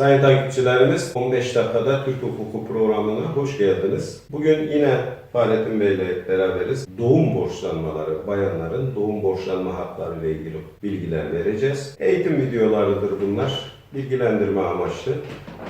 Sayın takipçilerimiz 15 dakikada Türk Hukuku programına hoş geldiniz. Bugün yine Fahrettin Bey ile beraberiz. Doğum borçlanmaları, bayanların doğum borçlanma hakları ile ilgili bilgiler vereceğiz. Eğitim videolarıdır bunlar. Bilgilendirme amaçlı.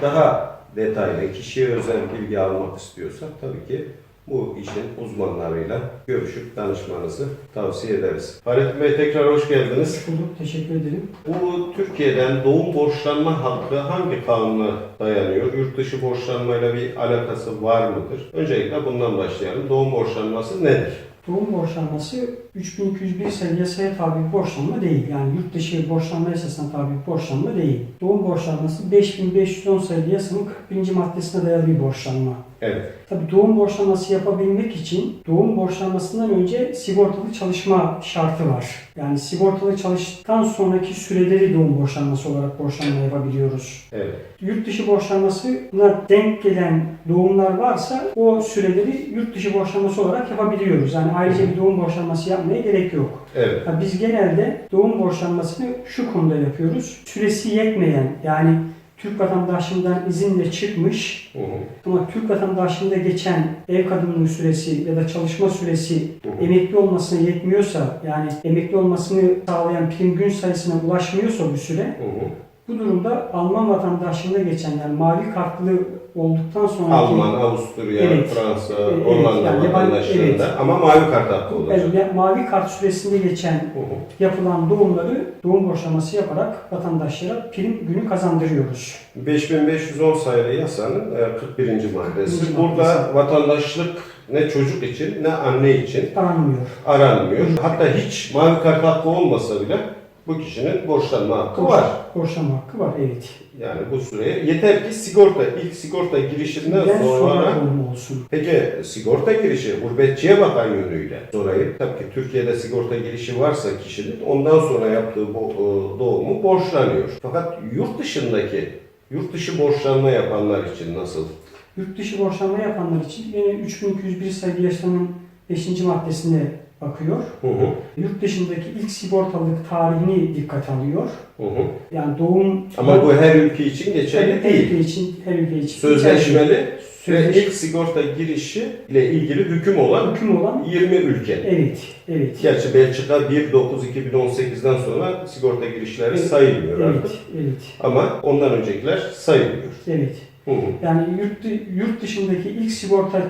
Daha detaylı, kişiye özel bilgi almak istiyorsak tabii ki bu işin uzmanlarıyla görüşüp danışmanızı tavsiye ederiz. Fahrettin Bey tekrar hoş geldiniz. Hoş bulduk, teşekkür ederim. Bu Türkiye'den doğum borçlanma hakkı hangi kanuna dayanıyor? Yurt dışı borçlanmayla bir alakası var mıdır? Öncelikle bundan başlayalım. Doğum borçlanması nedir? Doğum borçlanması 3201 sayılı yasaya tabi borçlanma değil. Yani yurt dışı borçlanma yasasına tabi borçlanma değil. Doğum borçlanması 5510 sayılı yasanın 41. maddesine dayalı bir borçlanma. Evet. Tabi doğum borçlanması yapabilmek için doğum borçlanmasından önce sigortalı çalışma şartı var. Yani sigortalı çalıştıktan sonraki süreleri doğum borçlanması olarak borçlanma yapabiliyoruz. Evet. Yurt dışı borçlanmasına denk gelen doğumlar varsa o süreleri yurt dışı borçlanması olarak yapabiliyoruz. Yani ayrıca bir doğum borçlanması yapmaya gerek yok. Evet. Ya biz genelde doğum borçlanmasını şu konuda yapıyoruz. Süresi yetmeyen yani Türk vatandaşından izinle çıkmış Hı hı. ama Türk vatandaşlığında geçen ev kadınlığı süresi ya da çalışma süresi Hı hı. emekli olmasına yetmiyorsa yani emekli olmasını sağlayan prim gün sayısına ulaşmıyorsa bu süre Hı hı. bu durumda Alman vatandaşlığına geçen yani mavi kartlı olduktan sonraki Alman, Avusturya, Evet. Fransa, Evet, Hollanda yani vatandaşlarında evet. ama mavi kart hakkı olacak. Evet, mavi kart süresinde geçen Hı hı. yapılan doğumları doğum borçlaması yaparak vatandaşlara prim günü kazandırıyoruz. 5510 sayılı yasanın e, 41. maddesi. 41. Burada maddesi. vatandaşlık ne çocuk için ne anne için Aranmıyor. aranmıyor. Hatta hiç mavi kart hakkı olmasa bile bu kişinin borçlanma hakkı var. Borçlama hakkı var evet. Yani bu süreye yeter ki sigorta, ilk sigorta girişinden Ben sonra sonra olsun. Peki sigorta girişi gurbetçiye bakan yönüyle sorayım. Tabii ki Türkiye'de sigorta girişi varsa kişinin ondan sonra yaptığı bu e, doğumu borçlanıyor. Fakat yurt dışındaki yurt dışı borçlanma yapanlar için nasıl? Yurt dışı borçlanma yapanlar için yine 3201 sayılı yasanın 5. maddesine bakıyor. Hı hı. Yurt dışındaki ilk sigortalılık tarihini dikkat alıyor. Hı hı. Yani doğum Ama bu her ülke için geçerli her, her değil. ülke için her ülke için Sözleşmeli ve Sözleşme- ilk sigorta girişi ile ilgili hüküm olan hüküm olan 20 ülke. evet evet Gerçi Belçika 1.9.2018'den sonra sigorta girişleri Evet. sayılmıyor evet artık. evet Ama ondan öncekiler sayılıyor. evet Hı hı. yani yurt, yurt dışındaki ilk sigorta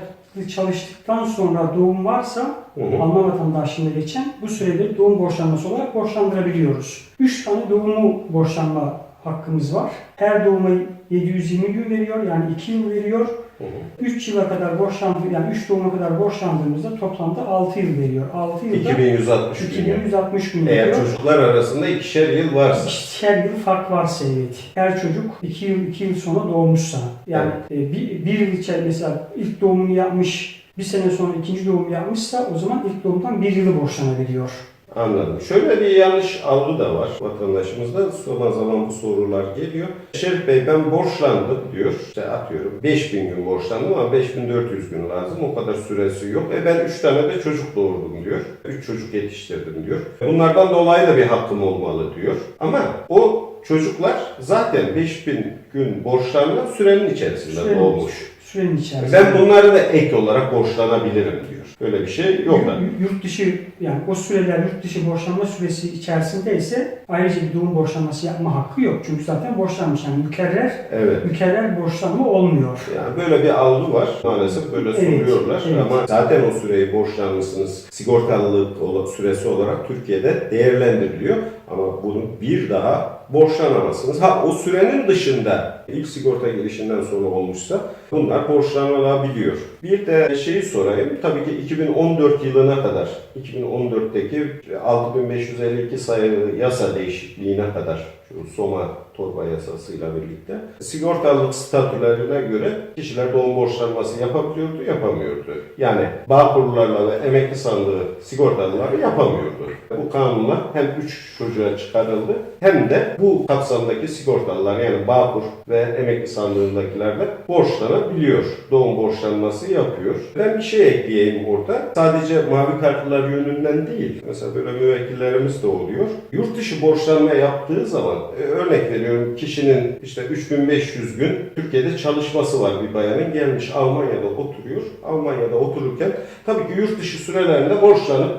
çalıştıktan sonra doğum varsa Hı hı. Alman vatandaşlığına geçen bu süreleri doğum borçlanması olarak borçlandırabiliyoruz. 3 tane doğumu borçlanma hakkımız var. Her doğuma 720 gün veriyor yani 2 yıl veriyor. Hı hı. 3 yıla kadar borçlandı yani 3 doğuma kadar borçlandığımızda toplamda 6 yıl veriyor. 6 yılda 2160 gün. 2160 gün Eğer veriyor. çocuklar arasında ikişer yıl varsa. İkişer yıl fark varsa evet. Her çocuk 2 yıl 2 yıl sonra doğmuşsa yani e, bir, bir yıl içerisinde mesela ilk doğumunu yapmış bir sene sonra ikinci doğumu yapmışsa o zaman ilk doğumdan bir yılı borçlanabiliyor. Anladım. Şöyle bir yanlış algı da var vatandaşımızda. Zaman zaman bu sorular geliyor. Şerif Bey ben borçlandım diyor. İşte atıyorum 5000 gün borçlandım ama 5400 gün lazım. O kadar süresi yok. E ben 3 tane de çocuk doğurdum diyor. 3 çocuk yetiştirdim diyor. Bunlardan dolayı da bir hakkım olmalı diyor. Ama o çocuklar zaten 5000 gün borçlanan sürenin içerisinde doğmuş. Sürenin içerisinde. Ben bunları da ek olarak borçlanabilirim diyor. Böyle bir şey yok. da. Yurt- dışı yani o süreler yurt dışı borçlanma süresi içerisinde ise ayrıca bir doğum borçlanması yapma hakkı yok. Çünkü zaten borçlanmış yani mükerrer Evet. mükerrer borçlanma olmuyor. Yani böyle bir algı var. Maalesef böyle Evet, soruyorlar. evet. Ama zaten o süreyi borçlanmışsınız. Sigortalılık ola- süresi olarak Türkiye'de değerlendiriliyor. Ama bunu bir daha borçlanamazsınız. Ha o sürenin dışında ilk sigorta girişinden sonra olmuşsa bunlar borçlanılabiliyor. Bir de şeyi sorayım. Tabii ki 2014 yılına kadar, 2014'teki 6552 sayılı yasa değişikliğine kadar şu Soma torba yasasıyla birlikte sigortalılık statülerine göre kişiler doğum borçlanması yapabiliyordu, yapamıyordu. Yani bağ kurullarla ve emekli sandığı sigortalıları yapamıyordu. Bu kanunla hem 3 çocuğa çıkarıldı hem de bu kapsamdaki sigortalılar yani Bağkur ve emekli sandığındakiler de borçlanabiliyor. Doğum borçlanması yapıyor. Ben bir şey ekleyeyim orada. Sadece mavi kartlılar yönünden değil. Mesela böyle müvekkillerimiz de oluyor. Yurt dışı borçlanma yaptığı zaman e, örnek veriyorum kişinin işte 3500 gün Türkiye'de çalışması var bir bayanın gelmiş Almanya'da oturuyor. Almanya'da otururken tabii ki yurt dışı sürelerinde borçlanıp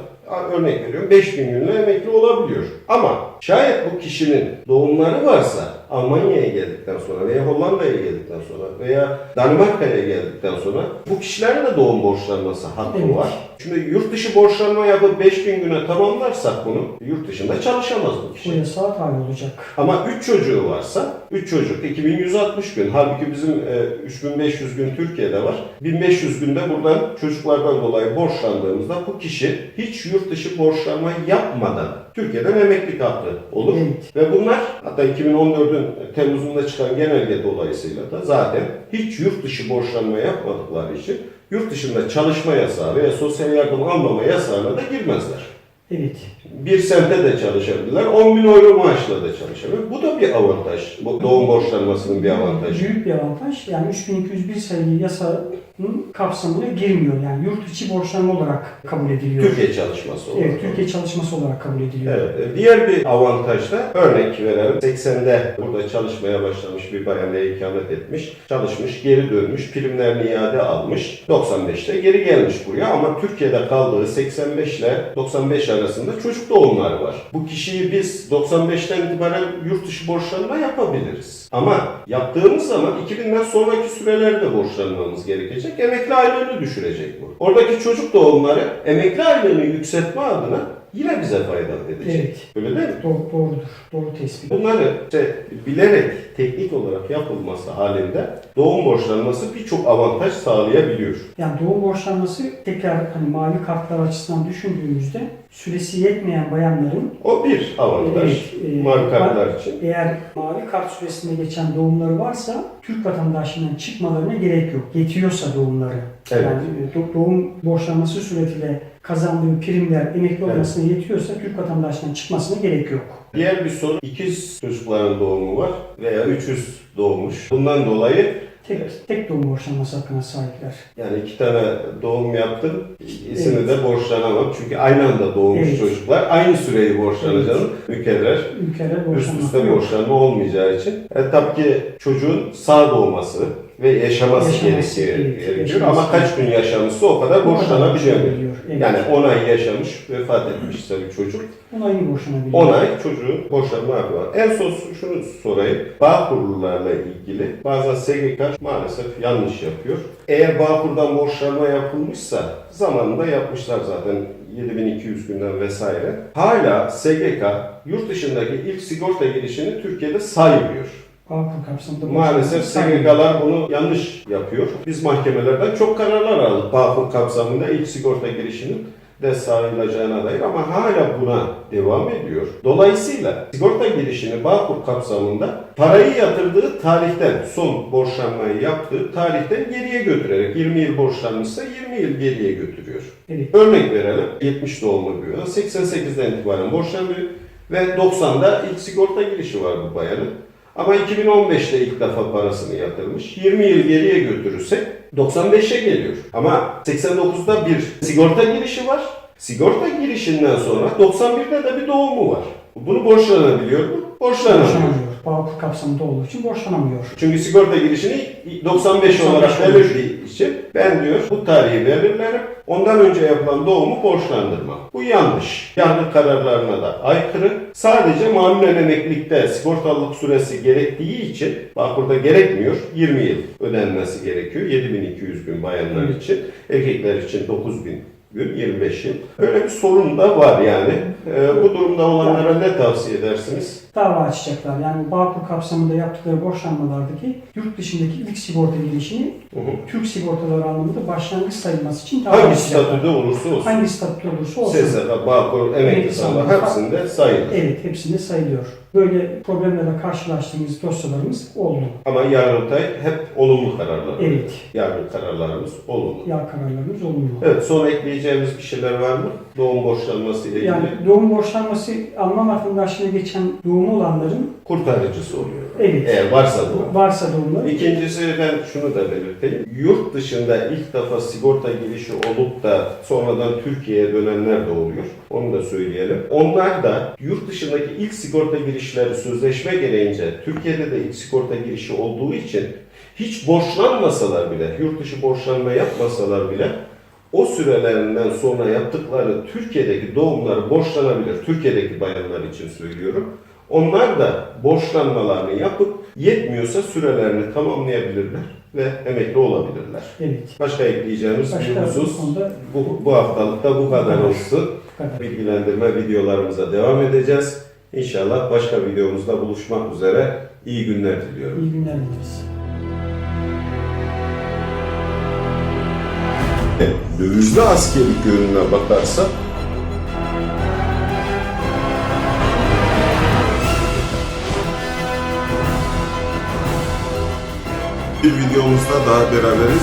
örnek veriyorum 5000 günle emekli olabiliyor. Ama şayet bu kişinin doğumları varsa Almanya'ya geldikten sonra veya Hollanda'ya geldikten sonra veya Danimarka'ya geldikten sonra bu kişilerin de doğum borçlanması hakkı Evet. var. Şimdi yurt dışı borçlanma yapıp 5000 güne tamamlarsak bunu yurt dışında çalışamaz bu Bu kişi. yasağa tabi olacak. Ama 3 çocuğu varsa 3 çocuk 2160 gün. Halbuki bizim e, 3500 gün Türkiye'de var. 1500 günde buradan çocuklardan dolayı borçlandığımızda bu kişi hiç yurt dışı borçlanma yapmadan Türkiye'den emeklilik hakkı olur. Evet. Ve bunlar hatta 2014'ün Temmuz'unda çıkan genelge dolayısıyla da zaten hiç yurt dışı borçlanma yapmadıkları için yurt dışında çalışma yasağı veya sosyal yardım almama yasağına da girmezler. Evet. Bir semtte de çalışabilirler, 10 bin euro maaşla da çalışabilir. Bu da bir avantaj. Bu doğum borçlanmasının bir avantajı. Büyük bir avantaj. Yani 3201 sayılı yasanın kapsamına girmiyor. Yani yurt içi borçlanma olarak kabul ediliyor. Türkiye çalışması olarak. Evet, Türkiye çalışması olarak kabul ediliyor. Evet. Diğer bir avantaj da örnek verelim. 80'de burada çalışmaya başlamış bir bayan ikamet etmiş. Çalışmış, geri dönmüş, primlerini iade almış. 95'te geri gelmiş buraya ama Türkiye'de kaldığı 85 ile 95 arasında çocuk doğumları var. Bu kişiyi biz 95'ten itibaren yurt dışı borçlanma yapabiliriz. Ama yaptığımız zaman 2000'den sonraki sürelerde borçlanmamız gerekecek. Emekli aylığını düşürecek bu. Oradaki çocuk doğumları emekli aylığını yükseltme adına yine bize faydalı edecek. Evet. Öyle değil mi? Doğru, doğrudur. Doğru tespit. Bunları işte bilerek teknik olarak yapılması halinde doğum borçlanması birçok avantaj sağlayabiliyor. Yani doğum borçlanması tekrar hani mavi kartlar açısından düşündüğümüzde süresi yetmeyen bayanların O bir avantaj. Evet, e, Mavi kartlar için. eğer mavi kart süresinde geçen doğumları varsa Türk vatandaşlığından çıkmalarına gerek yok. Yetiyorsa doğumları. Evet. Yani e, do- doğum borçlanması suretiyle kazandığı primler emekli Evet. olmasına yetiyorsa Türk vatandaşlığından çıkmasına gerek yok. Diğer bir sorun ikiz çocukların doğumu var veya üçüz doğmuş. Bundan dolayı Tek, tek doğum borçlanması hakkına sahipler. yani iki tane doğum yaptım. İkisini de borçlanamam. Çünkü aynı anda doğmuş Evet. çocuklar. Aynı süreyi borçlanacağım. Mükerrer. Ülkeler Üst üste yok. borçlanma olmayacağı için. E, tabii ki çocuğun sağ doğması ve yaşaması, Yaşaması, gerekiyor. gerekiyor. yaşaması Ama kaç gün yaşamışsa o kadar borçlanabiliyor. evet. Yani 10 ay yaşamış, vefat etmişse bir çocuk. Onayını borçlanabiliyor. 10 ay çocuğun borçlanma var. En son şunu sorayım. Bağ kurulularla ilgili bazen SGK maalesef yanlış yapıyor. Eğer Bağkur'dan borçlanma yapılmışsa zamanında yapmışlar zaten 7200 günden vesaire. Hala SGK yurt dışındaki ilk sigorta girişini Türkiye'de saymıyor. Bağkur kapsamında Maalesef SGK'lar bunu yanlış yapıyor. Biz mahkemelerden çok kararlar aldık Bağkur kapsamında ilk sigorta girişinin de sayılacağına dair ama hala buna devam ediyor. Dolayısıyla sigorta girişini Bağkur kapsamında parayı yatırdığı tarihten, son borçlanmayı yaptığı tarihten geriye götürerek 20 yıl borçlanmışsa 20 yıl geriye götürüyor. Evet. Örnek verelim. 70 doğumlu bir bayan. 88'den itibaren borçlanıyor ve 90'da ilk sigorta girişi var bu bayanın. Ama 2015'te ilk defa parasını yatırmış. 20 yıl geriye götürürsek 95'e geliyor. Ama 89'da bir sigorta girişi var. Sigorta girişinden sonra 91'de de bir doğumu var. Bunu borçlanabiliyor mu? Borçlanamıyor. Bağkur kapsamında olduğu için borçlanamıyor. Çünkü sigorta girişini 95 95 olarak belirlediği için ben diyor bu tarihi belirlerim. Ondan önce yapılan doğumu borçlandırma. Bu yanlış. Yargı kararlarına da aykırı. Sadece mamulen emeklilikte sigortalılık süresi gerektiği için Bağkur'da gerekmiyor. 20 yıl ödenmesi gerekiyor. 7200 gün bayanlar için. Erkekler için 9000 gün 25 yıl. Öyle bir sorun da var yani. Ee, bu durumda olanlara ne tavsiye edersiniz? Dava açacaklar. Yani Bağkur kapsamında yaptıkları borçlanmalardaki yurt dışındaki ilk sigorta girişini Hı hı. Türk sigortaları anlamında başlangıç sayılması için dava Hangi açacaklar. statüde olursa olsun. Hangi statüde olursa olsun. SSK, Bağkur, emekli Emekli sağlığı sağlığı. hepsinde sayılır. Evet, hepsinde sayılıyor. Böyle problemlerle karşılaştığımız dosyalarımız oldu. Ama Yargıtay hep olumlu kararlar. Evet, Yargı kararlarımız olumlu. yağ kararlarımız olumlu. Evet, son ekleyeceğimiz bir şeyler var mı? Doğum borçlanması ile ilgili. Yani doğum borçlanması Alman vatandaşlığına geçen doğumu olanların Kurtarıcısı oluyor. Evet. Eğer varsa doğum. Varsa doğumları. İkincisi ben şunu da belirteyim. Yurt dışında ilk defa sigorta girişi olup da sonradan Türkiye'ye dönenler de oluyor. Onu da söyleyelim. Onlar da yurt dışındaki ilk sigorta girişleri sözleşme gereğince Türkiye'de de ilk sigorta girişi olduğu için hiç borçlanmasalar bile, yurt dışı borçlanma yapmasalar bile o sürelerinden sonra yaptıkları Türkiye'deki doğumları borçlanabilir. Türkiye'deki bayanlar için söylüyorum. Onlar da borçlanmalarını yapıp yetmiyorsa sürelerini tamamlayabilirler ve emekli olabilirler. Evet. Başka ekleyeceğimiz Başka bir husus bu konuda bu, bu haftalık da bu kadar olsun. Bilgilendirme videolarımıza devam edeceğiz. İnşallah başka videomuzda buluşmak üzere. İyi günler diliyorum. İyi günler dileriz. Dövizli askerlik yönüne bakarsak bir videomuzda daha beraberiz.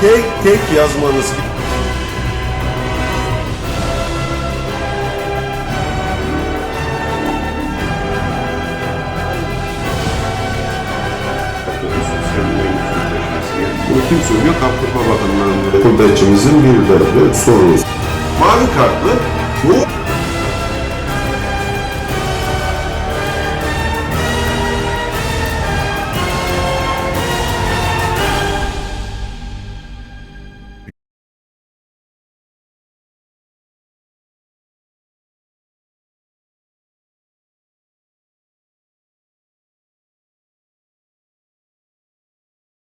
Tek tek yazmanız Bunu kim söylüyor? Kaptırma Bakanlığı'nın. Burada içimizin bir derdi sorunuz. Mavi kartlı bu